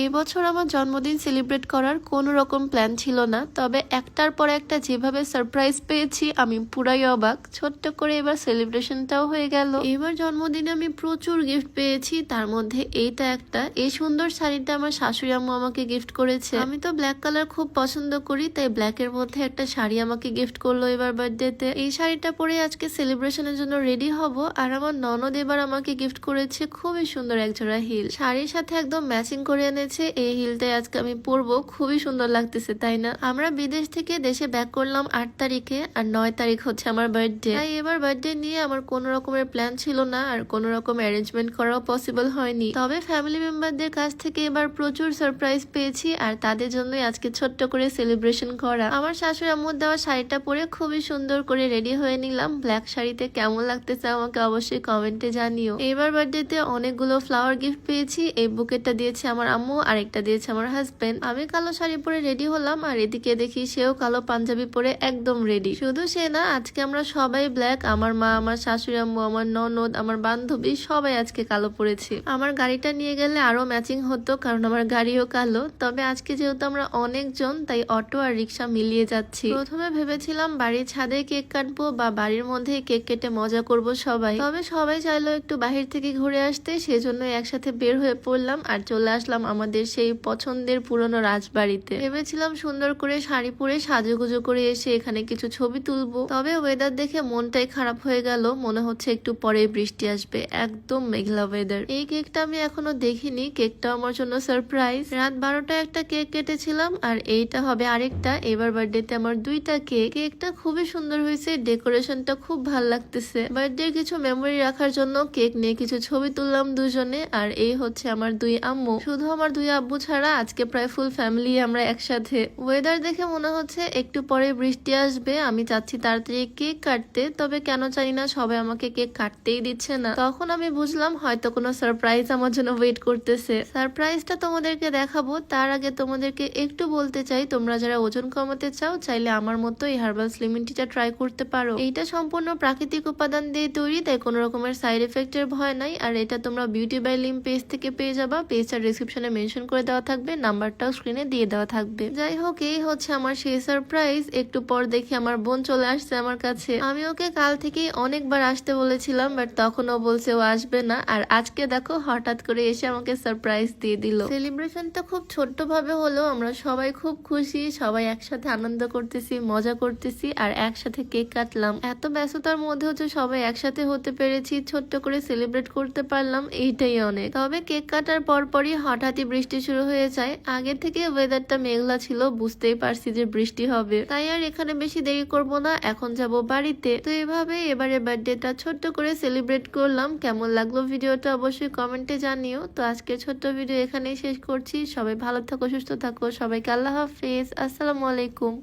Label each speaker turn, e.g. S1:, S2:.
S1: এই বছর আমার জন্মদিন সেলিব্রেট করার কোনো রকম প্ল্যান ছিল না, তবে একটার পর একটা যেভাবে সারপ্রাইজ পেয়েছি, আমি পুরাই অবাক। ছোট্ট করে এবার সেলিব্রেশনটাও হয়ে গেল। এবার জন্মদিনে আমি প্রচুর গিফট পেয়েছি, তার মধ্যে এইটা একটা। এই সুন্দর শাড়িটা আমার শাশুড়ি আম্মু আমাকে গিফট করেছে। আমি তো ব্ল্যাক কালার খুব পছন্দ করি, তাই ব্ল্যাকের মধ্যে একটা শাড়ি আমাকে গিফট করল এবার বার্থডেতে এই শাড়িটা পরে আজকে সেলিব্রেশনের জন্য রেডি হব, আর আমার ননদ এবার আমাকে গিফট করেছে, খুবই সুন্দর একজোড়া হিল। শাড়ির সাথে একদম ম্যাচিং করে এনেছে এই হিলটাই আজকে আমি পরবো। খুবই সুন্দর লাগতেছে, তাই না? আমরা বিদেশ থেকে দেশে ব্যাক করলাম আট তারিখে আর নয় তারিখ হচ্ছে আমার বার্থডে তাই এবার বার্থডে নিয়ে আমার কোনো রকমের প্ল্যান ছিল না আর কোনো রকম অ্যারেঞ্জমেন্ট করাও পসিবল হয়নি। তবে ফ্যামিলি মেম্বারদের কাছ থেকে এবার প্রচুর সারপ্রাইজ পেয়েছি আর তাদের জন্যই আজকে ছোট্ট করে সেলিব্রেশন করা। আমার শাশুড়ি আম্মুর দেওয়া শাড়িটা পরে খুবই সুন্দর করে রেডি হয়ে নিলাম। ব্ল্যাক শাড়িতে কেমন লাগতেছে আমাকে অবশ্যই কমেন্টে জানিও। এবার বার্থডেতে অনেকগুলো ফ্লাওয়ার গিফট পেয়েছি। এই বুকেটটা দিয়েছে আমার আম্মু। আর একটা দিয়েছে আমার হাজবেন্ড আমি কালো শাড়ি পরে রেডি হলাম, আর এদিকে দেখি সেও কালো পাঞ্জাবি পরে একদম রেডি শুধু সে না, আজকে আমরা সবাই ব্ল্যাক আমার মা, আমার শাশুড়ি আম্মু, আমার ননদ, আমার বান্ধবী, সবাই আজকে কালো পরেছি। আমার গাড়িটা নিয়ে গেলে আরও ম্যাচিং হতো, কারণ আমার গাড়িও কালো। তবে আজকে যেহেতু আমরা অনেকজন, তাই অটো আর রিক্সা মিলিয়ে যাচ্ছি। প্রথমে ভেবেছিলাম বাড়ির ছাদে কেক কাটবো বা বাড়ির মধ্যে কেক কেটে মজা করব সবাই। তবে সবাই চাইলো একটু বাহির থেকে ঘুরে আসতে সেজন্য একসাথে বের হয়ে পড়লাম আর চলে আসলাম আমাদের সেই পছন্দের পুরনো রাজবাড়িতে। ভেবেছিলাম সুন্দর করে শাড়ি পরে সাজুগুজু করে এসে এখানে কিছু ছবি তুলবো। তবে ওয়েদার দেখে মনটাই খারাপ হয়ে গেল। মনে হচ্ছে একটু পরে বৃষ্টি আসবে। একদম মেঘলা ওয়েদার এই কেকটা আমি এখনও দেখিনি। কেকটা আমার জন্য সারপ্রাইজ রাত বারোটা একটা কেক কেটেছিলাম আর এইটা হবে আরেকটা। এবার বার্থডেতে আমার দুইটা কেক। কেকটা খুবই সুন্দর হয়েছে। ডেকোরেশনটা খুব ভালো লাগতেছে। বার্থডে কিছু মেমোরি রাখার জন্য কেক নিয়ে কিছু ছবি তুললাম দুজনে। আর এই হচ্ছে আমার দুই আম্মু। শুধু আমার দুই আব্বু ছাড়া আজকে প্রায় ফুল ফ্যামিলি আমরা একসাথে। ওয়েদার দেখে মনে হচ্ছে একটু পরে বৃষ্টি আসবে, আমি চাচ্ছি তাড়াতাড়ি কেক কাটতে, তবে কেন জানি না সবাই আমাকে কেক কাটতেই দিচ্ছে না। তখন আমি বুঝলাম হয়তো কোনো সারপ্রাইজ আমার জন্য ওয়েট করতেছে। সারপ্রাইজটা তোমাদেরকে দেখাবো, তার আগে তোমাদেরকে একটু বলতে চাই, তোমরা যারা ওজন কমাতে চাও, চাইলে আমার মতো এই হার্বাল স্লিমিং টিটা ট্রাই করতে পারো। এইটা সম্পূর্ণ প্রাকৃতিক উপাদান দিয়ে তৈরি, তাই কোনো রকমের সাইড এফেক্টের ভয় নাই, আর এটা তোমরা বিউটি বাই লিম পেজ থেকে পেয়ে যাবা পেজটা ডিসক্রিপশনে মেনশন করে দেওয়া থাকবে, নাম্বারটাও স্ক্রিনে দিয়ে দেওয়া থাকবে। যাই হোক, এই হচ্ছে আমার সেই সারপ্রাইজ একটু পর দেখি আমার বোন চলে আসছে আমার কাছে। আমি ওকে কাল থেকেই অনেকবার আসতে বলেছিলাম বাট তখন ও বলছে ও আসবে না। আর আজকে দেখো, হঠাৎ করে এসে আমাকে সারপ্রাইজ দিয়ে দিল। সেলিব্রেশনটা খুব ছোট্ট ভাবে হলো আমরা সবাই খুব খুশি, সবাই একসাথে আনন্দ করতেছি, মজা করতেছি, আর একসাথে কেক কাটলাম। এত ব্যস্ততার মধ্যে হচ্ছে সবাই একসাথে হতে পেরেছি, ছোট্ট করে সেলিব্রেট করতে পারলাম, এইটাই অনেক। তবে কেক কাটার পরপরই হঠাৎই বৃষ্টি শুরু হয়ে যায়। আগে থেকে ওয়েদারটা মেঘলা ছিল, বুঝতেই পারছি যে বৃষ্টি হবে। তাই আর এখানে বেশি দেরি করব না, এখন যাব বাড়িতে। তো এভাবে এবারে বার্থডেটা ছোট্ট করে সেলিব্রেট করলাম। কেমন লাগল ভিডিওটা অবশ্যই কমেন্টে জানিও। তো আজকে ছোট্ট ভিডিও এখানেই শেষ করছি। সবাই ভালো থাকো, সুস্থ থাকো। সবাইকে আল্লাহ হাফিজ। আসসালামু আলাইকুম।